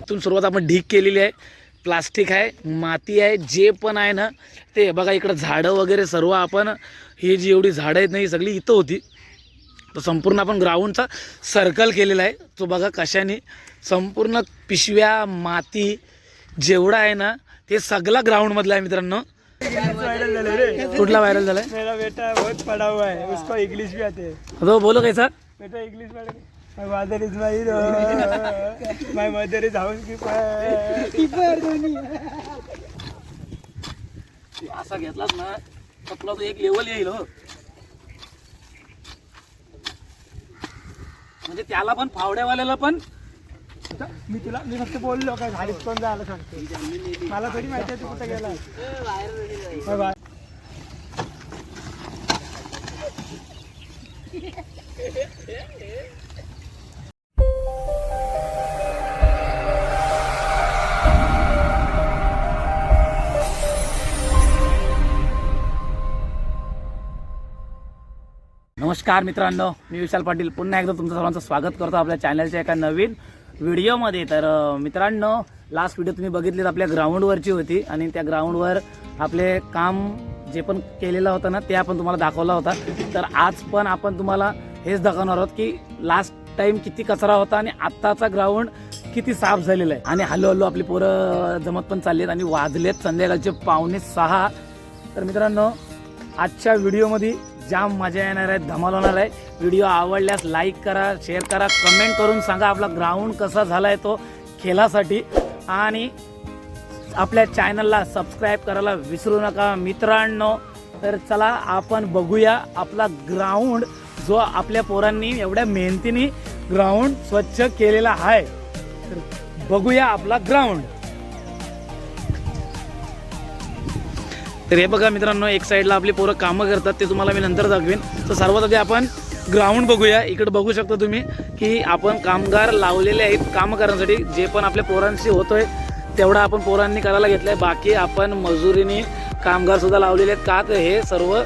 इथून सुरुवात आपण ढीक केलेली आहे. प्लास्टिक आहे माती आहे जे पण आहे ना ते बघा इकडं झाडं वगैरे सर्व आपण ही जी एवढी झाडं आहेत ना ही सगळी इथं होती. तर संपूर्ण आपण ग्राउंडचा सर्कल केलेला आहे. तो बघा कशाने? संपूर्ण पिशव्या माती जेवढा आहे ना ते सगळा ग्राउंडमधला आहे मित्रांनो. कुठला व्हायरल झालाय? मेरा बेटा बहुत पढ़ा हुआ है उसको इंग्लिश भी आते हैं। तो बोलो कैसा? बेटा इंग्लिश पढ़ my father is my hero my mother is housekeeper असा घेतलास ना तर तुला तो एक लेवल येईल हो. म्हणजे त्याला पण फावड्यावाल्याला पण मी तुला मी फक्त बोललो काय झालीच कोण झालं सांगतो. मला थोडी माहिती आहे तू कुठे गेला बाय बाय. नमस्कार मित्रांनो मी विशाल पाटील. पुन्हा एकदा तुमचं सर्वांचं स्वागत करतो आपल्या चॅनलच्या एका नवीन व्हिडिओमध्ये. तर मित्रांनो लास्ट व्हिडिओ तुम्ही बघितलीत आपल्या ग्राउंडवरची होती आणि त्या ग्राउंडवर आपले काम जे पण केलेलं होतं ना ते आपण तुम्हाला दाखवला होता. तर आज पण आपण तुम्हाला हेच दाखवणार आहोत की लास्ट टाइम किती कचरा होता आणि आत्ताचा ग्राउंड किती साफ झालेला आहे. आणि हळूहळू आपली पोरं जमत पण चाललेत आहेत आणि वाजलेत. संध्याकाळचे पावणे सहा. तर मित्रांनो आजच्या व्हिडिओमध्ये जाम मजा येणार आहे धमाल होणार आहे. व्हिडिओ आवडल्यास लाईक करा शेअर करा कमेंट करून सांगा आपला ग्राउंड कसा झाला आहे तो खेळासाठी. आणि आपल्या चॅनलला सबस्क्राईब करायला विसरू नका मित्रांनो. तर चला आपण बघूया आपला ग्राउंड जो आपल्या पोरांनी एवढ्या मेहनतीने ग्राउंड स्वच्छ केलेला आहे. तर बघूया आपला ग्राउंड तर हे बघा मित्रांनो एक साईडला आपली पोरं कामं करतात ते तुम्हाला मी नंतर दाखवेन. तर सर्वात आधी आपण ग्राउंड बघूया. इकडे बघू शकता तुम्ही की आपण कामगार लावलेले आहेत कामं करण्यासाठी. जे पण आपल्या पोरांशी होतोय तेवढा आपण पोरांनी करायला आहे बाकी आपण मजुरीने कामगार सुद्धा लावलेले आहेत. का तर हे सर्व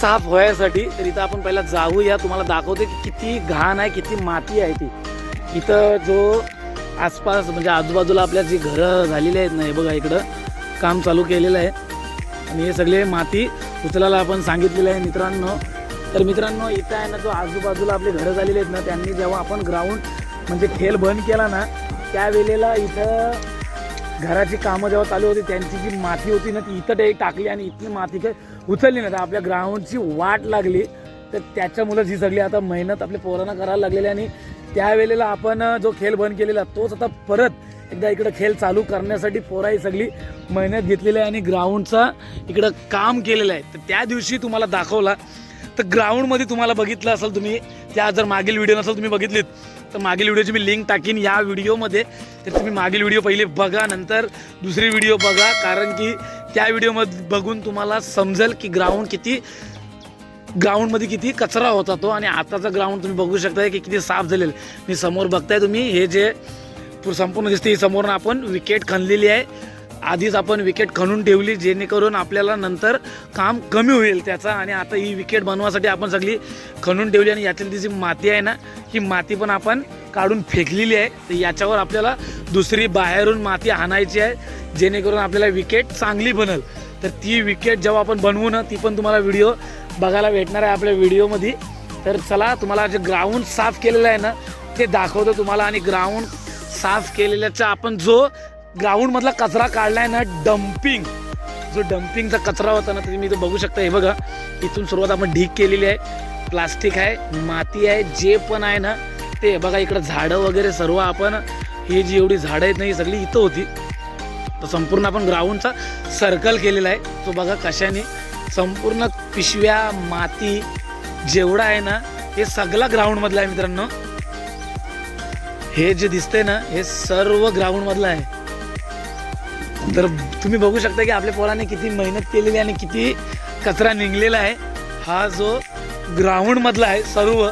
साफ व्हायसाठी. तर इथं आपण पहिला जाऊया. तुम्हाला दाखवते की किती घाण आहे किती माती आहे ती. इथं जो आसपास म्हणजे आजूबाजूला आपल्या जी घरं झालेली आहेत ना हे बघा इकडं. काम चालू केलेलं आहे. आणि हे सगळे माती उचलायला आपण सांगितलेलं आहे मित्रांनो. तर मित्रांनो इथं आहे ना जो आजूबाजूला आपले घरं झालेले आहेत ना त्यांनी जेव्हा आपण ग्राउंड म्हणजे खेळ बंद केला ना त्यावेळेला इथं घराची कामं जेव्हा चालू होती त्यांची जी माती होती ना ती इथं टाकली आणि इथली माती काय उचलली ना. तर आपल्या ग्राउंडची वाट लागली. तर त्याच्यामुळं जी सगळी आता मेहनत आपल्या पोरांना करायला लागलेली आणि त्यावेळेला आपण जो खेळ बंद केलेला तोच आता परत एकदा इकडं खेळ चालू करण्यासाठी पोरा ही सगळी मेहनत घेतलेली आहे आणि ग्राउंडचा इकडं काम केलेलं आहे. तर त्या दिवशी तुम्हाला दाखवला. तर ग्राउंडमध्ये तुम्हाला बघितलं असेल तुम्ही त्या जर मागील व्हिडिओ नसेल तुम्ही बघितलीत तर मागील व्हिडिओची मी लिंक टाकीन या व्हिडिओमध्ये तर तुम्ही मागील व्हिडिओ पहिले बघा नंतर दुसरी व्हिडिओ बघा कारण की त्या व्हिडिओमध्ये बघून तुम्हाला समजेल की ग्राउंड किती ग्राउंडमध्ये किती कचरा होता तो. आणि आताचा ग्राउंड तुम्ही बघू शकताय की किती साफ झालेलं आहे. मी समोर बघताय तुम्ही हे जे पू- संपूर्ण दिसते. ही समोरून आपण विकेट खणलेली आहे. आधीच आपण विकेट खणून ठेवली जेणेकरून आपल्याला नंतर काम कमी होईल त्याचा. आणि आता ही विकेट बनवासाठी आपण सगळी खणून ठेवली आणि यातली ती जी माती आहे ना ही माती पण आपण काढून फेकलेली आहे. तर याच्यावर आपल्याला दुसरी बाहेरून माती आणायची आहे जेणेकरून आपल्याला विकेट चांगली बनल. तर ती विकेट जेव्हा आपण बनवू ना ती पण तुम्हाला व्हिडिओ बघायला भेटणार आहे आपल्या व्हिडिओमध्ये. तर चला तुम्हाला जे ग्राउंड साफ केलेलं आहे ना ते दाखवतो तुम्हाला. आणि ग्राउंड साफ केलेल्याचा आपण जो ग्राउंडमधला कचरा काढला आहे ना डम्पिंग जो डम्पिंगचा कचरा होता ना तुम्ही इथं बघू शकता. हे बघा इथून सुरुवात आपण ढीक केलेली आहे. प्लास्टिक आहे माती आहे जे पण आहे ना ते बघा इकडं झाडं वगैरे सर्व आपण ही जी एवढी झाडं आहेत ना ही सगळी इथं होती. तर संपूर्ण आपण ग्राउंडचा सर्कल केलेला आहे. तो बघा कशाने? संपूर्ण पिशव्या माती जेवढा आहे ना हे सगळा ग्राउंडमधला आहे मित्रांनो. हे जे दिसतंय ना हे सर्व ग्राउंडमधलं आहे. तर तुम्ही बघू शकता की आपल्या पोराने किती मेहनत केलेली आहे आणि किती कचरा निघलेला आहे. हा जो ग्राउंडमधला आहे सर्व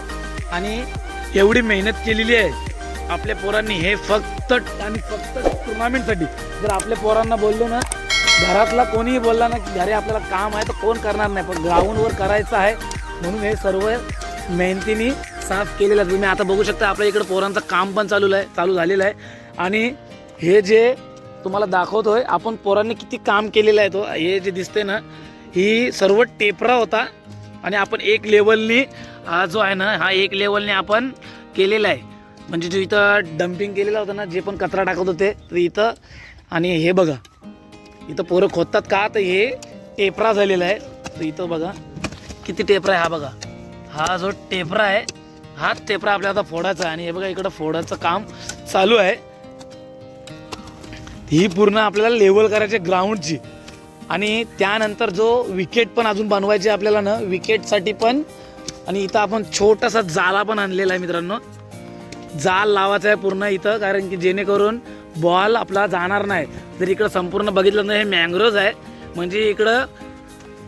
आणि एवढी मेहनत केलेली आहे. आपल्या पोरांनी हे फक्त आणि फक्त टुर्नामेंटसाठी जर आपल्या पोरांना बोललो ना घरातला कोणीही बोलला ना की घरी आपल्याला काम आहे तर कोण करणार नाही पण ग्राउंडवर करायचं आहे. म्हणून हे सर्व मेहनतीने साफ केलेलं आहे. तुम्ही आता बघू शकता आपल्या इकडे पोरांचं काम पण चालू आहे चालू झालेलं आहे. आणि हे जे तुम्हाला दाखवतोय आपण पोरांनी किती काम केलेलं आहे तो हे जे दिसते ना ही सर्व टेपरा होता. आणि आपण एक लेवलनी हा जो आहे ना हा एक लेवलने आपण केलेला आहे. म्हणजे जो इथं डम्पिंग केलेला होता ना जे पण कचरा टाकत होते तर इथं. आणि हे बघा इथं पोरं खोदतात का? तर हे टेपरा झालेला आहे. तर इथं बघा किती टेपरा आहे हा बघा. हा जो टेपरा आहे हात टेपरा आपल्याला आता फोडायचा आहे आणि हे बघा इकडं फोडायचं काम चालू आहे. ही पूर्ण आपल्याला लेवल करायची ग्राउंडची आणि त्यानंतर जो विकेट पण अजून बनवायची आपल्याला ना विकेटसाठी पण. आणि इथं आपण छोटासा जाला पण आणलेला आहे मित्रांनो. जाल लावायचा आहे पूर्ण इथं कारण की जेणेकरून बॉल आपला जाणार नाही. जर इकडं संपूर्ण बघितलं ना हे मँग्रोज आहे. म्हणजे इकडं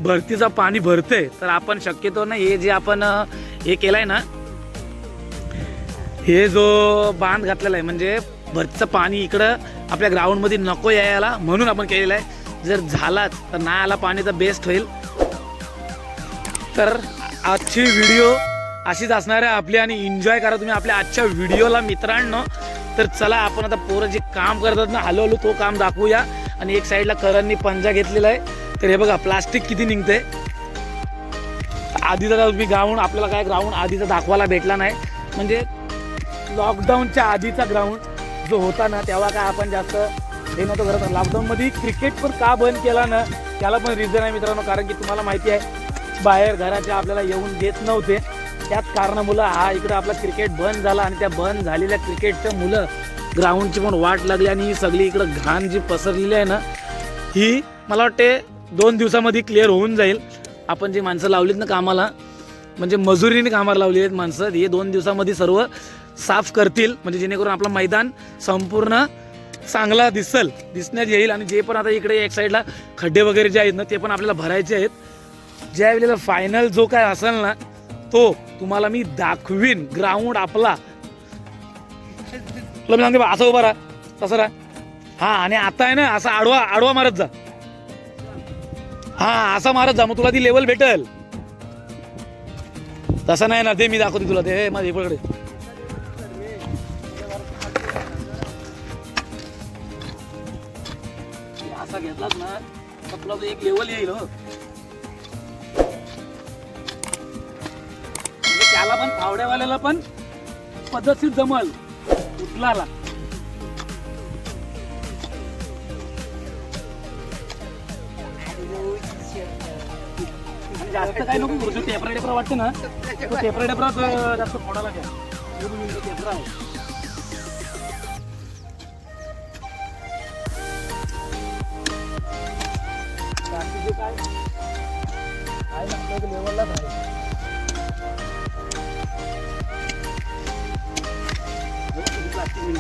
भरतीचं पाणी भरते तर आपण शक्यतो ना हे जे आपण हे केलं आहे ना हे जो बांध घातलेला आहे म्हणजे भरचं पाणी इकडं आपल्या ग्राउंडमध्ये नको यायला म्हणून आपण केलेलं आहे. जर झालाच तर नाही आला पाणी तर बेस्ट होईल. तर आजची व्हिडिओ अशीच असणार आहे आपली आणि एन्जॉय करा तुम्ही आपल्या आजच्या व्हिडिओला मित्रांनो. तर चला आपण आता पोरं जे काम करतात ना हळूहळू तो काम दाखवूया. आणि एक साईडला करणनी पंजा घेतलेला आहे. तर हे बघा प्लास्टिक किती निघते आधीचा तुम्ही ग्राउंड आपल्याला काय ग्राउंड आधीचा दाखवायला भेटला नाही. म्हणजे लॉकडाऊनच्या आधीचा ग्राउंड जो होता ना तेव्हा काय आपण जास्त हे नव्हतं करत. लॉकडाऊनमध्ये क्रिकेट पण का बंद केला ना त्याला पण रिझन आहे मित्रांनो कारण की तुम्हाला माहिती आहे बाहेर घराच्या आपल्याला येऊन देत नव्हते. त्याच कारणामुळं हा इकडं आपला क्रिकेट बंद झाला आणि त्या बंद झालेल्या क्रिकेटच्या मुलं ग्राउंडची पण वाट लागली आणि ही सगळी इकडं घाण जी पसरलेली आहे ना ही मला वाटते दोन दिवसामध्ये क्लिअर होऊन जाईल. आपण जी माणसं लावलीत ना कामाला म्हणजे मजुरीने कामाला लावली आहेत माणसं. हे दोन दिवसामध्ये सर्व साफ करतील. म्हणजे जेणेकरून आपलं मैदान संपूर्ण चांगला दिसल दिसण्यात येईल. आणि जे पण आता इकडे एक साईडला खड्डे वगैरे जे आहेत ना ते पण आपल्याला भरायचे आहेत. ज्या वेळेला फायनल जो काय असेल ना तो तुम्हाला मी दाखवीन. ग्राउंड आपला. तुला मी सांगते असं उभा राहा. तसं राहा. हा आणि आता आहे ना असा आडवा आडवा मारत जा. हा असा मारत जा. मग तुला ती लेवल भेटल. तसं नाही ना ते मी दाखवते तुला ते हे माझ्या इकडे असा घेतलास ना तर एक लेवल येईल हो. म्हणजे त्याला पण फावड्यावाल्याला पण पद्धतशीर जमल. उचलाला आणि जास्त काय नको करू टेपरा टेपरा वाटते ना टेपरा टेपरा जास्त फोडायला घ्या. टेपरा आहे. बाकीचे काय आहे ना आपल्या इथे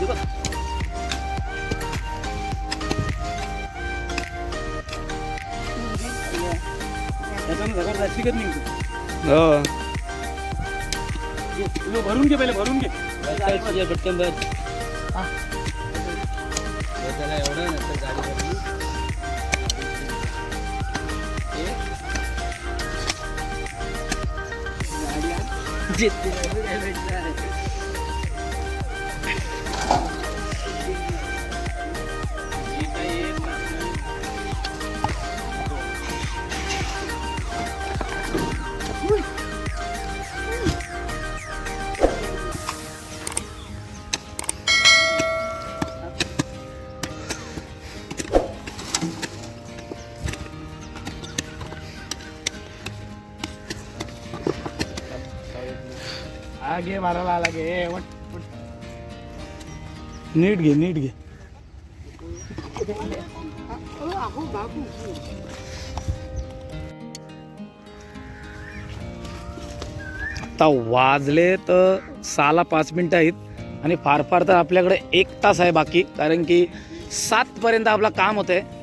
बघ, त्याच्यानं सगळं प्लास्टिकच तुझं भरून घे पहिले भरून घे पटकन भर हा घे मारायला आला घे ए, वट, वट. नीट घे नीट घे. आता वाजले तर सहाला पाच मिनटं आहेत आणि फार फार तर आपल्याकडे एक तास आहे बाकी कारण की सातपर्यंत आपलं काम होतं आहे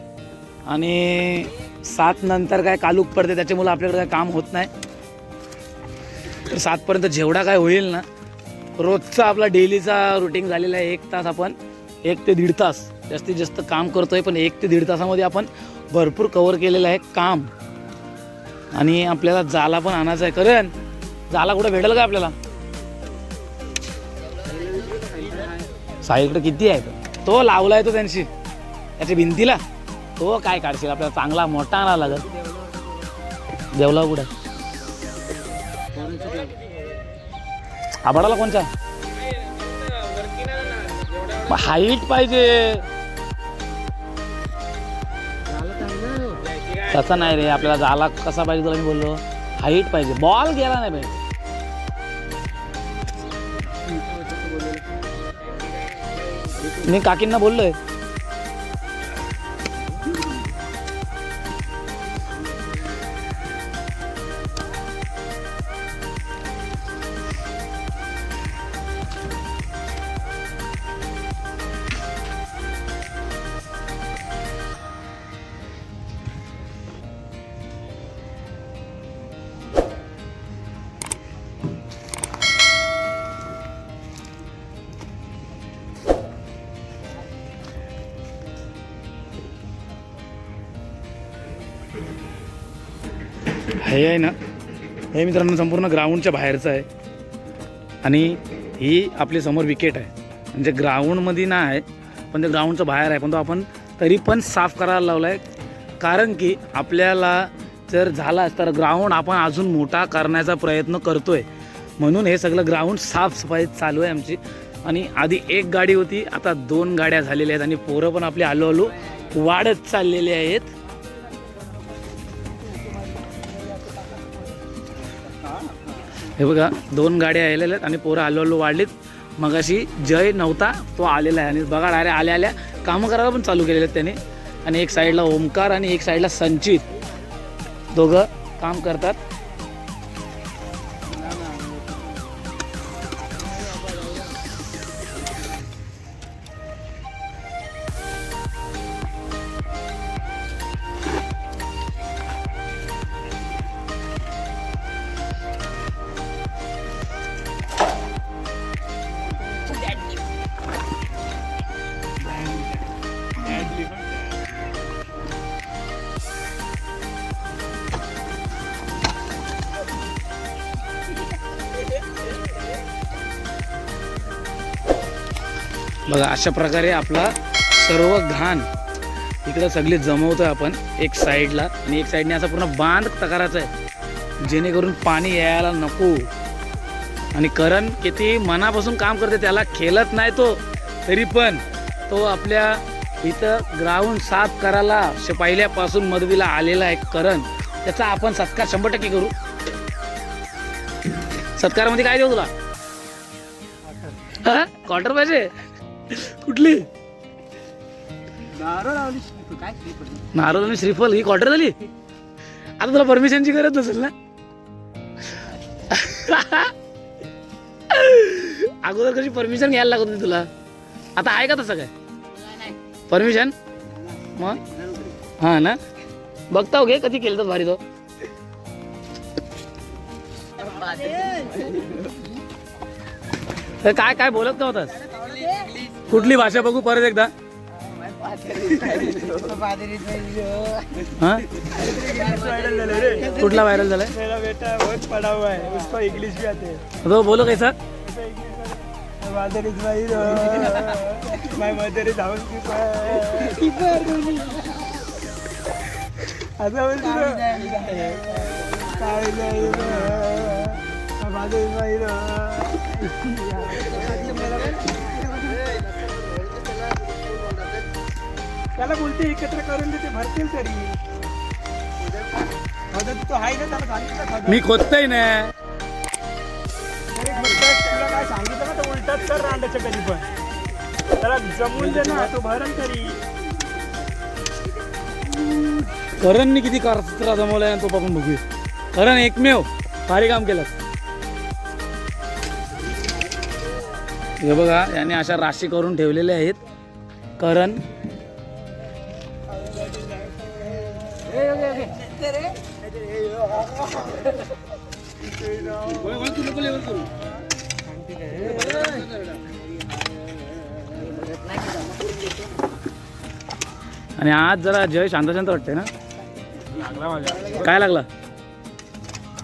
आणि सात नंतर काय कालूक पडते त्याच्यामुळे आपल्याकडे काय काम होत नाही. तर सातपर्यंत जेवढा काय होईल ना रोजचा आपला डेलीचा रुटीन झालेला आहे एक तास आपण एक ते दीड तास जास्तीत जास्त काम करतोय पण एक ते दीड तासामध्ये आपण भरपूर कवर केलेलं आहे काम. आणि आपल्याला जाला पण आणायचं आहे. करण जाला कुठं भेटेल का आपल्याला? साईकडे किती आहे? तो लावलाय तो त्यांची त्याच्या भिंतीला. तो काय काढशील? आपल्याला चांगला मोठा आणावा लागेल. देवला कुठं? आभाडाला कोणचा? हाईट पाहिजे. तसं नाही रे आपल्याला जाला कसा पाहिजे तुला मी बोललो. हाईट पाहिजे. बॉल गेला नाही पाहिजे मी काकींना बोललोय. हे आहे ना हे मित्रांनो संपूर्ण ग्राउंडच्या बाहेरचं आहे. आणि ही आपली समोर विकेट आहे. म्हणजे ग्राउंडमध्ये ना आहे पण ते ग्राउंडचं बाहेर आहे. पण तो आपण तरी पण साफ करायला लावला आहे कारण की आपल्याला जर झाला तर ग्राउंड आपण अजून मोठा करण्याचा प्रयत्न करतो आहे म्हणून हे सगळं ग्राउंड साफसफाई चालू आहे आमची. आणि आधी एक गाडी होती आता दोन गाड्या झालेल्या आहेत आणि पोरं पण आपली हळूहळू वाढत चाललेले आहेत. हे बघा दोन गाड्या आलेल्या आहेत आणि पोरं हळूहळू हळू वाढलीत. मगाशी जय नव्हता तो आलेला आहे. आणि बघा डायरेक्ट आल्या आल्या कामं करायला पण चालू केलेले आहेत त्याने. आणि एक साईडला ओमकार आणि एक साईडला संचित. दोघं काम करतात. अशा प्रकारे आपला सर्व घाण इकडं सगळी जमवतोय आपण एक साईडला. आणि एक साईडने असा पूर्ण बांध करायचा आहे. जेणेकरून पाणी यायला नको. आणि करण किती मनापासून काम करते त्याला खेळत नाही तो. तरी पण तो आपल्या इथं ग्राउंड साफ करायला पहिल्यापासून मदतीला आलेला आहे करण. त्याचा आपण सत्कार शंभर टक्के करू. सत्कारामध्ये काय देऊ तुला? क्वार्टर पाहिजे? कुठली? नारळ आणि श्रीफल ही क्वार्टर झाली? आता तुला परमिशनची गरज नसेल ना? अगोदर कशी परमिशन घ्यायला लागत होती तुला? आता आहे का तसं काय? परमिशन मग? हा ना? बघता हो घे कधी केलं तर भारी तो. तर काय काय बोलत का होतास कुठली भाषा बघू परत एकदा? हा? कुठला व्हायरल झालाय? मेरा बेटा बहुत पढ़ा हुआ है उसको इंग्लिश भी आते हैं तो बोलो कैसा? Mother is my my mother is housekeeper असं बोलतो काय नाही माझं त्याला बोलते एकत्र करून देते भरतील तरी. तो आहे ना त्याला सांगितलं. मी खोदतय ना. तुला काय सांगितलं ना तर उलटाच कर रांडाच्या कधी पण. त्याला जमून दे ना तो भरण तरी. करणने किती जमवलाय आणि तो आपण बघूया. करण एकमेव भारी काम केलं. हे बघा याने अशा राशी करून ठेवलेले आहेत. करण आणि आज जरा जय शांत शांत वाटते ना? लागला माझ्या काय लागला?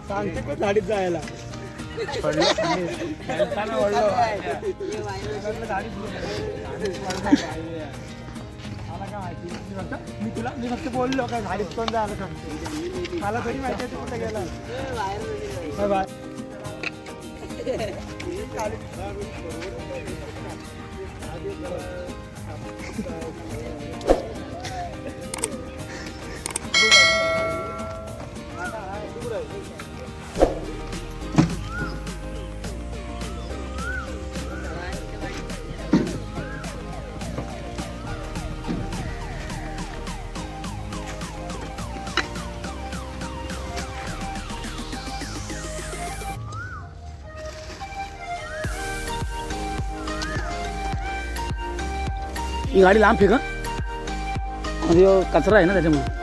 सांगते पण झाडीत जायला. पडलो काय माहिती मी फक्त- मी तुला मी फक्त बोललो काय झाडीत कोण जायला सांगते मला थोडी माहिती आहे तू कुठे गेला बाय बाय ही गाडी लांब फेका म्हणजे हो, कचरा आहे ना त्याच्यामुळे.